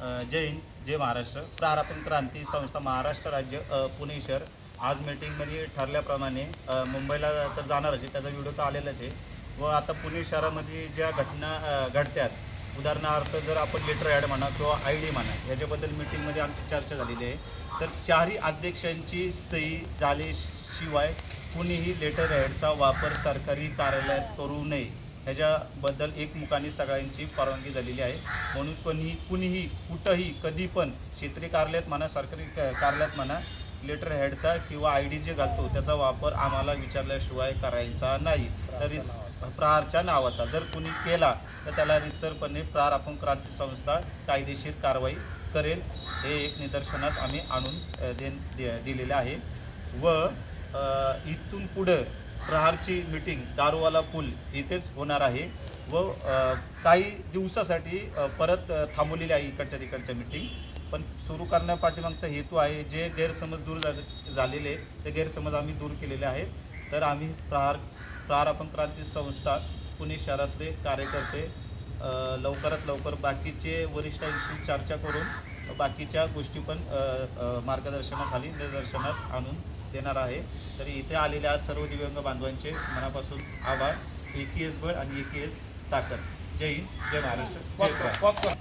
जय हिंद जय महाराष्ट्र. प्रारापण क्रांती संस्था महाराष्ट्र राज्य पुणे शहर. आज मीटिंगमध्ये ठरल्याप्रमाणे मुंबईला तर जाणारच आहे त्याचा व्हिडिओ तर आलेलाच आहे. व आता पुणे शहरामध्ये ज्या घटना अ, घडत्यात उदाहरणार्थ जर आपण लेटर ॲड म्हणा किंवा आय डी म्हणा याच्याबद्दल मीटिंगमध्ये आमची चर्चा झालेली आहे. तर चारही अध्यक्षांची सही झाल्याशिवाय कुणीही लेटर ॲडचा वापर सरकारी कार्यालयात करू नये. ह्याच्याबद्दल एकमुखाने सगळ्यांची परवानगी झालेली आहे. म्हणून कोणीही कुणीही कुठंही कधी पण क्षेत्रीय कार्यालयात म्हणा सरकारी कार्यालयात म्हणा लेटर हेडचा किंवा आय डी जे घालतो त्याचा वापर आम्हाला विचारल्याशिवाय करायचा नाही. तर इस प्रहारच्या नावाचा. जर कुणी केला तर त्याला रितसरपणे प्रहार आपण क्रांती संस्था कायदेशीर कारवाई करेल हे एक निदर्शनास आम्ही आणून अ, देन दि- दिलेलं आहे. व इथून पुढं प्रहारची मीटिंग दारूवाला पूल इथेच होणार आहे. व काही दिवसासाठी परत थांबवलेली आहे इकडच्या तिकडच्या मीटिंग पण सुरू करण्या पाठीमागचा हेतू आहे जे गैरसमज दूर झालेले ते गैरसमज आम्ही दूर केलेले आहेत. तर आम्ही प्रहार प्रहार आपण क्रांती संस्था पुणे शहरातले कार्यकर्ते लवकरात लवकर बाकीचे वरिष्ठांशी चर्चा करून बाकीच्या गोष्टी पण मार्गदर्शनाखाली निदर्शनास आणून देणार आहे. तरी इथे आलेल्या सर्व दिव्यांग बांधवांचे मनापासून आभार. एकीएस बळ आणि एकीएस ताकद. जय हिंद जय महाराष्ट्र प्रहार.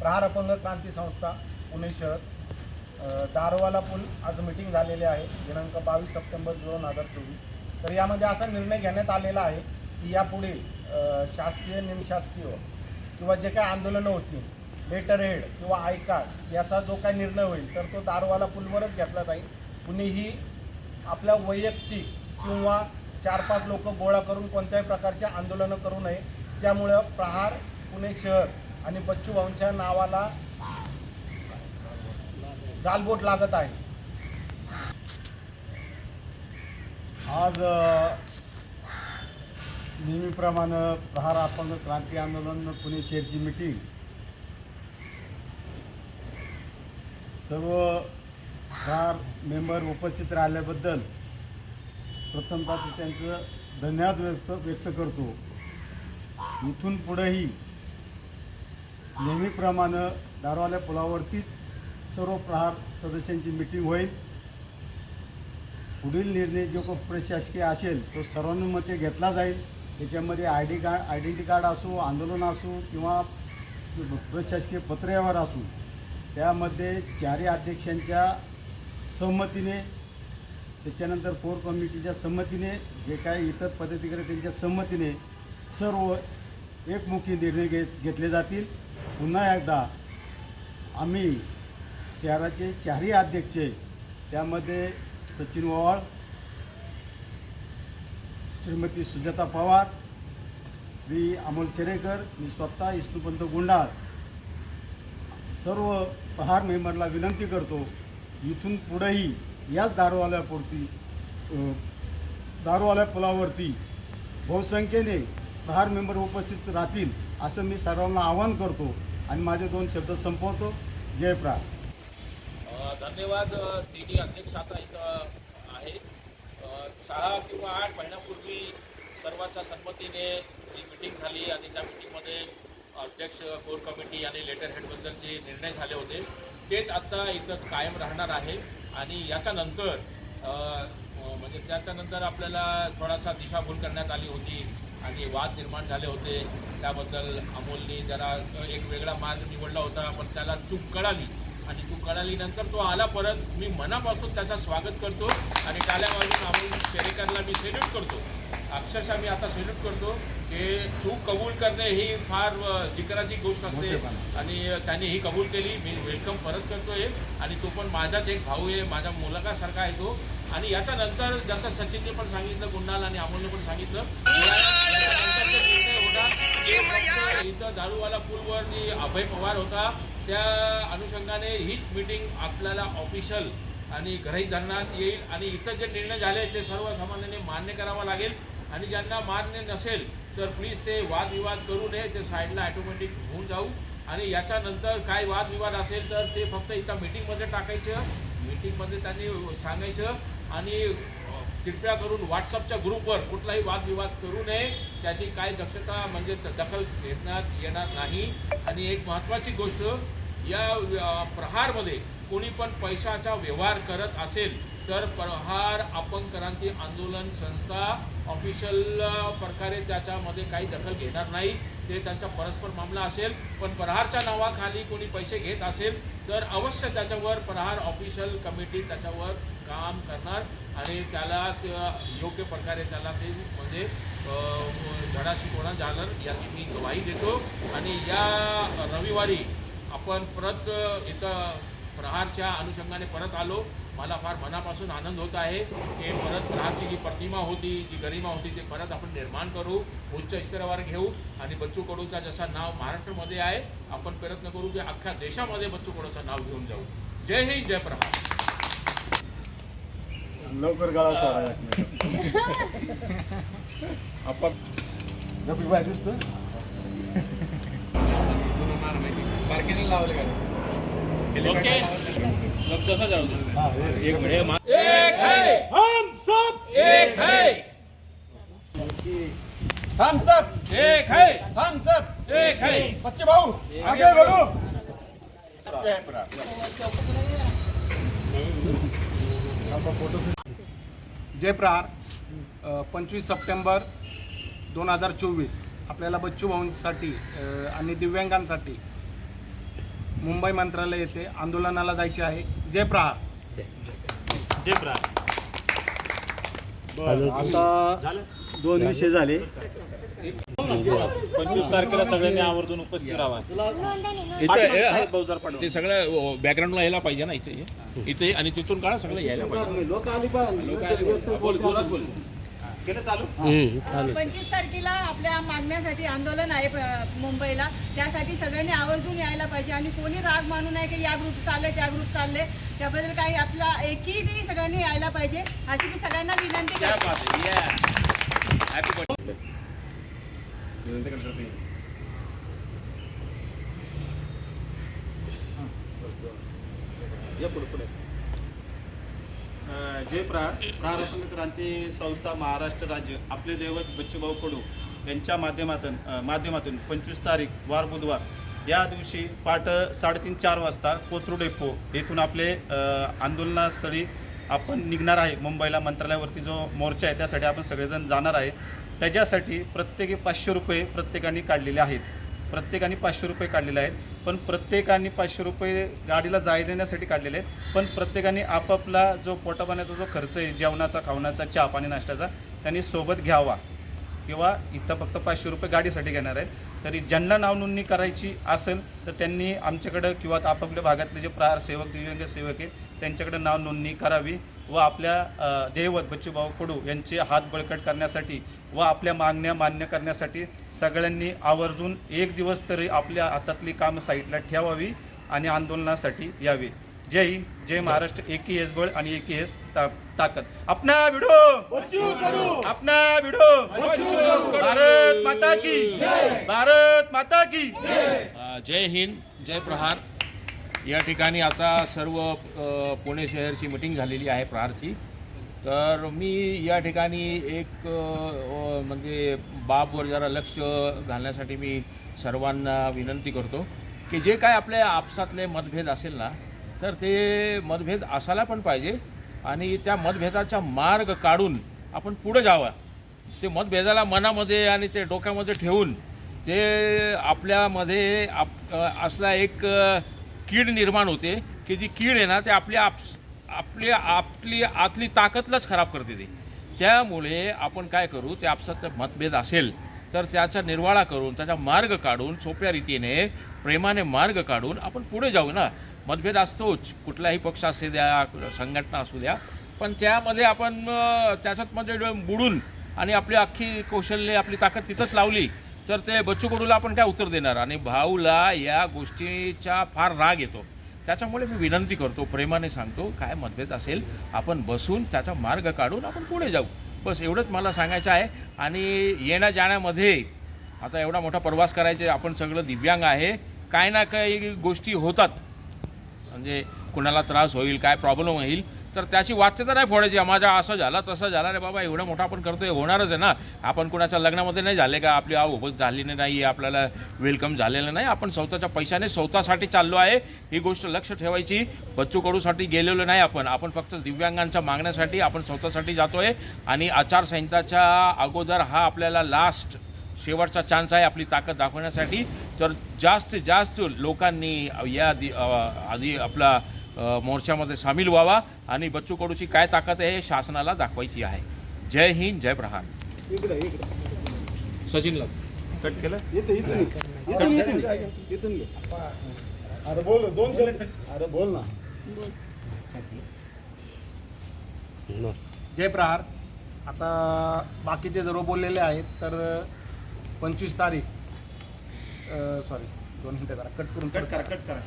प्रहार अपंग क्रांती संस्था पुणे शहर. दारवाला दारोवाला पूल आज मिटिंग झालेली आहे. दिनांक बावीस सप्टेंबर दोन हजार चोवीस. तर यामध्ये असा निर्णय घेण्यात आलेला आहे की यापुढे शासकीय निमशासकीय किंवा जे काही आंदोलनं होती लेटर हेड किंवा आयकार याचा जो काही निर्णय होईल तर तो दारोवाला पूलवरच घेतला जाईल. कुणीही आपल्या वैयक्तिक किंवा चार पाच लोक गोळा करून कोणत्याही प्रकारचे आंदोलनं करू नये. त्यामुळं प्रहार पुणे शहर आणि बच्चू भाऊंच्या नावाला गालबोट लागत आहे. आज नेहमीप्रमाणे प्रहार अपंग क्रांती आंदोलन पुणे शहरची मिटिंग सर्व चार मेंबर उपस्थित राहिल्याबद्दल प्रथमतः त्यांचं धन्यवाद व्यक्त व्यक्त करतो. इथून पुढेही नेहमीप्रमाणे दारवाल्या पुलावरतीच सर्व प्रहार सदस्यांची मीटिंग होईल. पुढील निर्णय जो को प्रशासकीय असेल तो सर्वानुमते घेतला जाईल. त्याच्यामध्ये I D card identity card असो आंदोलन असो किंवा प्रशासकीय पत्रव्यवहार असो त्यामध्ये चारही अध्यक्षांच्या संमतीने त्याच्यानंतर कोर कमिटीच्या संमतीने जे काही इतर पद्धतीकडे त्यांच्या संमतीने सर्व एकमुखी निर्णय घेत घेतले जातील. पुन्हा एकदा आम्ही शहराचे चारही अध्यक्ष त्यामध्ये सचिन ओवाळ श्रीमती सुजाता पवार श्री अमोल शेरेकर मी स्वतः विष्णुपंत गुंडाळ. सर्व प्रहार मेंबरला विनंती करतो इथून पुढेही याच दारूवाल्यापुरती दारूवाल्या पुलावरती बहुसंख्येने प्रहार मेंबर उपस्थित राहतील असं मी सर्वांना आवाहन करतो आणि माझे दोन शब्द संपवतो. जय प्रहार धन्यवाद तिन्ही अध्यक्ष आता इथं आहे सहा किंवा आठ महिन्यापूर्वी सर्वांच्या संमतीने जी मिटिंग झाली आणि त्या मिटिंगमध्ये अध्यक्ष कोर कमिटी आणि लेटर हेडबद्दलचे निर्णय झाले होते. तेच आता इथं कायम राहणार आहे. आणि याच्यानंतर म्हणजे त्याच्यानंतर आपल्याला थोडासा दिशाभूल करण्यात आली होती आणि वाद निर्माण झाले होते. त्याबद्दल अमोलनी जरा एक वेगळा मार्ग निवडला होता पण त्याला चूक कळाली. आणि चूक कळालीनंतर तो आला परत. मी मनापासून त्याचं स्वागत करतो आणि टाल्या वाजून अमोल शेरेकरला मी सेल्यूट करतो. अक्षरशः मी आता सेल्यूट करतो. की चूक कबूल करणे ही फार जिकराची गोष्ट असते. आणि त्यांनी ही कबूल केली. मी वेलकम परत करतोय. आणि तो पण माझाच एक भाऊ आहे. माझ्या मुलगासारखा आहे तो. आणि याच्यानंतर जसं सचिनने पण सांगितलं गुंडाल आणि अमोलने पण सांगितलं ते इथं दारूवाला पूलवर जी अभय पवार होता. त्या अनुषंगाने हीच मीटिंग आपल्याला ऑफिशियल आणि ग्रहित धरण्यात येईल. आणि इथं जे निर्णय झाले ते सर्वसामान्यांनी मान्य करावा लागेल. आणि ज्यांना मान्य नसेल तर प्लीज ते वादविवाद करू नये ते साईडला ॲटोमॅटिक होऊन जाऊ. आणि याच्यानंतर काय वादविवाद असेल तर ते फक्त इथं मीटिंगमध्ये टाकायचं. मीटिंगमध्ये त्यांनी सांगायचं. आणि कृपया करून व्हॉट्सअपच्या ग्रुपवर कुठलाही वादविवाद करू नये. त्याची काय दक्षता म्हणजे दखल घेण्यात येणार नाही. आणि एक महत्त्वाची गोष्ट या प्रहारमध्ये कोणी पण पैशाचा व्यवहार करत असेल तर प्रहार अपंग क्रांती आंदोलन संस्था ऑफिशियल प्रकारे त्याच्यामध्ये काही दखल घेणार नाही. ते त्यांचा परस्पर मामला असेल. पण प्रहारच्या नावाखाली कोणी पैसे घेत असेल तर अवश्य त्याच्यावर प्रहार ऑफिशियल कमिटी त्याच्यावर काम करणार. आणि त्याला योग्य प्रकारे त्याला ते म्हणजे अ, धडा जाणार याची मी ग्वाही देतो. आणि या रविवारी आपण परत इथं प्रहारच्या अनुषंगाने परत आलो. मला फार मनापासून आनंद होत आहे. की परत प्रहारची जी प्रतिमा होती जी गरिमा होती ते परत आपण निर्माण करू उच्च स्तरावर घेऊ. आणि बच्चू कडूचा जसा नाव महाराष्ट्रामध्ये आहे आपण प्रयत्न करू की अख्ख्या देशामध्ये बच्चू कडूचं नाव घेऊन जाऊ. जय हिंद जय प्रहार लवकर गळा सोडा आपण बाय दिसतं. ओके जाऊ दे. हा, हे- एक मिनिट एक है। हम सब एक है। हम सब एक है। हम सब एक है। बच्चे भाऊ आगे बढ़ो। जय प्रहार. पंचवीस सप्टेंबर दोन हजार चोवीस. आपल्याला बच्चू भाऊंसाठी आणि दिव्यांगांसाठी मुंबई मंत्रालय येथे आंदोलनाला जायचे आहे. जय प्रहार. जय प्रहार. आता दोन विषय झाले. पंचवीस तारखेला सगळ्यांनी आवर्जून उपस्थित राहा इथं ते सगळं बॅकग्राऊंडला यायला पाहिजे ना इथे इथे आणि तिथून काढा सगळं यायला पाहिजे. पंचवीस तारखेला आपल्या मागण्यासाठी आंदोलन आहे प- मुंबईला. त्यासाठी सगळ्यांनी आवर्जून यायला पाहिजे आणि कोणी राग मानू नये की या ग्रुप चालले त्या ग्रुप चालले त्याबद्दल काही आपला एकीने सगळ्यांनी यायला पाहिजे अशी मी सगळ्यांना विनंती करते. हॅपी बर्थडे या पुढे पुढे. अं, जय प्रहार क्रांती संस्था महाराष्ट्र राज्य आपले दैवत बच्चूभाऊ कडू यांच्या माध्यमातून माध्यमातून पंचवीस तारीख वार बुधवार या दिवशी पाठ साडेतीन चार वाजता कोथरूड डेपो येथून आपले आंदोलनास्थळी आपण निघणार आहे. मुंबईला मंत्रालयावरती जो मोर्चा आहे त्यासाठी आपण सगळेजण जाणार आहे. त्याच्यासाठी प्रत्येकी पाचशे रुपये प्रत्येकाने काढलेले आहेत. प्रत्येकाने पाचशे रुपये काढलेले आहेत. पण प्रत्येकाने पाचशे रुपये गाडीला जायला देण्यासाठी काढलेले आहेत. पण प्रत्येकाने आपापला जो पोटापाण्याचा जो खर्च आहे जेवणाचा खावण्याचा चहा पाणी नाश्त्याचा त्यांनी सोबत घ्यावा. किंवा इथं फक्त पाचशे रुपये गाडीसाठी घेणार आहेत. तरी ज्यांना नाव नोंदणी करायची असेल तर त्यांनी आमच्याकडं किंवा आपापल्या भागातले जे प्रहार सेवक दिव्यांग सेवक आहे त्यांच्याकडे नाव नोंदणी करावी. व आपल्या दैवत बच्चूभाऊ कडू यांचे हात बळकट करण्यासाठी व आपल्या मागण्या मान्य करण्यासाठी सगळ्यांनी आवर्जून एक दिवस तरी आपल्या हातातली कामं साईडला ठेवावी आणि आंदोलनासाठी यावे. जय हिंद जय महाराष्ट्र. एकी एस बळ आणि एकी एस ता- ताकद. अपना भिडो! अपना भिडो! भारत माता की भारत माता की जय हिंद जय प्रहार. या ठिकाणी आता सर्व पुणे शहरची मिटिंग झालेली आहे प्रहारची. तर मी या ठिकाणी एक म्हणजे बाबवर जरा लक्ष घालण्यासाठी मी सर्वांना विनंती करतो की जे काय आपल्या आपसातले मतभेद असेल ना तर ते मतभेद असायला पण पाहिजे आणि त्या मतभेदाचा मार्ग काढून आपण पुढं जावं. ते मतभेदाला मनामध्ये आणि ते डोक्यामध्ये ठेवून ते आपल्यामध्ये आप असला एक कीड निर्माण होते की जी कीड आहे ना ते आपली आप आपली आपली आतली ताकदलाच खराब करते ते. त्यामुळे आपण काय करू ते आपसातलं मतभेद असेल तर त्याचा निर्वाळा करून त्याचा मार्ग काढून सोप्या रीतीने प्रेमाने मार्ग काढून आपण पुढे जाऊ ना. मतभेद असतोच कुठलाही पक्ष असू द्या संघटना असू द्या पण त्यामध्ये आपण त्याच्यात म्हणजे मध्ये बुडून आणि आपली अख्खी कौशल्य आपली ताकद तिथंच लावली तर ते बच्चू कडूला आपण काय उत्तर देणार? आणि भाऊला या गोष्टीचा फार राग येतो. त्याच्यामुळे मी विनंती करतो प्रेमाने सांगतो काय मतभेद असेल आपण बसून त्याचा मार्ग काढून आपण पुढे जाऊ. बस एवढंच मला सांगायचं आहे. आणि येण्या जाण्यामध्ये आता एवढा मोठा प्रवास करायचे आपण सगळं दिव्यांग आहे. काय ना काही गोष्टी होतात. म्हणजे कुणाला त्रास होईल काय प्रॉब्लेम होईल तर त्याची वाच्यता नाही फोडायची. माझ्या असं झालं तसं झालं. रे बाबा एवढा मोठा आपण करतोय होणारच आहे ना. आपण कुणाच्या लग्नामध्ये नाही झाले का? आपली आव उपत झालेली नाही आपल्याला वेलकम झालेलं नाही. आपण स्वतःच्या पैशाने स्वतःसाठी चाललो आहे. ही गोष्ट लक्ष ठेवायची. बच्चू कडूसाठी गेलेलो नाही आपण. आपण फक्त दिव्यांगांच्या मागण्यासाठी आपण स्वतःसाठी जातो आहे आणि आचारसंहिताच्या अगोदर हा आपल्याला लास्ट शेवटचा चान्स आहे आपली ताकद दाखवण्यासाठी. तर जास्तीत जास्त लोकांनी या आधी आपला मोर्चामध्ये सामील व्हावा आणि बच्चू कडूची काय ताकद आहे हे शासनाला दाखवायची आहे. जय हिंद जय प्रहार. सचिन कट केलं. अरे बोल दोन अरे बोल ना. जय प्रहार. आता बाकीचे सर्व बोललेले आहेत तर पंचवीस तारीख. सॉरी दोन मिनटं करा कट करून कट करा कट करा.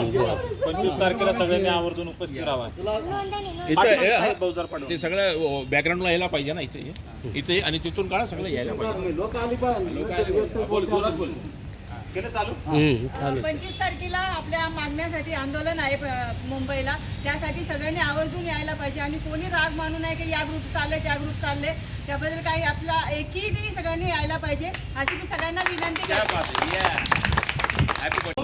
पंचवीस तारखेला सगळ्यांनी आवर्जून उपस्थित राहा इथं ते सगळं बॅकग्राऊंडला यायला पाहिजे ना इथे इथे आणि तिथून काढा सगळं यायला पाहिजे. लोक आली पाहिजे केलं चालू? पंचवीस तारखेला आपल्या मागण्यासाठी आंदोलन आहे मुंबईला. त्यासाठी सगळ्यांनी आवर्जून यायला पाहिजे. आणि कोणी राग मानू नये की या ग्रुप चालले त्या ग्रुप चालले. त्याबद्दल काही आपला एकही सगळ्यांनी यायला पाहिजे. अशी मी सगळ्यांना विनंती करते. हॅपी